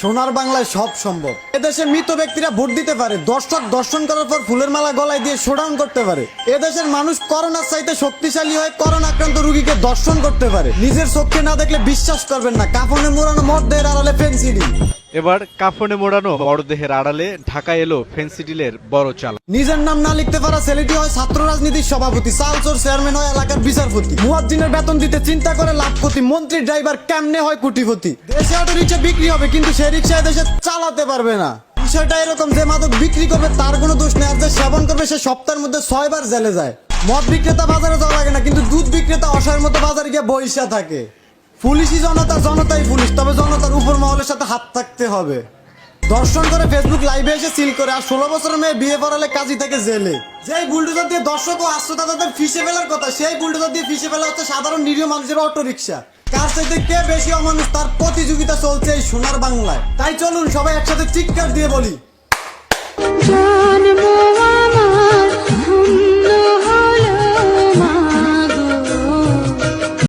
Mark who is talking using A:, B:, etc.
A: সোনার বাংলায় সব সম্ভব। এদেশে মৃত ব্যক্তিরা ভোট দিতে পারে, দর্শক দর্শন করার পর ফুলের মালা গলায় দিয়ে শোডাউন করতে পারে। এদেশের মানুষ করোনার চাইতে শক্তিশালী হয়ে করোনা আক্রান্ত রুগীকে দর্শন করতে পারে। নিজের চোখকে না দেখলে বিশ্বাস করবেন না কাফনে মোড়ানো মর্দের আড়ালে ফেন্সিডি
B: এবার কাফনে মোড়ানো বড়দেহের আড়ালে ঢাকা এলো ফেন্সিডিলের বড় চাল।
A: নিজের নাম না লিখতে পারা ছেলেটি হয় ছাত্র রাজনীতির সভাপতি সালচোর চেয়ারম্যান হয় এলাকার বিচারপতি। মুয়াজ্জিনের বেতন দিতে চিন্তা করে লাভ ক্ষতি মন্ত্রী ড্রাইভার কেমনে হয় কোটিপতি? দেশে অটো রিক্সা বিক্রি হবে, কিন্তু সে রিক্সা দেশে চালাতে পারবে না। বিষয়টা এরকম যে মাদক বিক্রি করবে, তার কোনো দোষ নেই। আর যে সেবন করবে, সে সপ্তাহের মধ্যে ছয়বার জেলে যায়। মদ বিক্রেতা বাজারে যাওয়া লাগে না, কিন্তু দুধ বিক্রেতা অসহায়ের মতো বাজারে গিয়ে বইসা থাকে। পুলিশই জনতা, জনতাই পুলিশ, তবে জনতার মহলের সাথে হাত থাকতে হবে। দর্শন করে ফেসবুক লাইভে এসে সিল করে, আর ষোলো বছরের মেয়ে বিয়ে পড়ালে কাজী থেকে জেলে। যেই বুলডোজার দিয়ে দর্শক ও আশ্রতাদের ফিসে ফেলার কথা, সেই বুলডোজার দিয়ে ফিসে ফেলা হচ্ছে সাধারণ নিরীহ মানুষের অটো রিক্সা কার সাথে কে বেশি অমানুষ তার প্রতিযোগিতা চলছে এই সোনার বাংলায়। তাই চলুন সবাই একসাথে চিৎকার দিয়ে বলি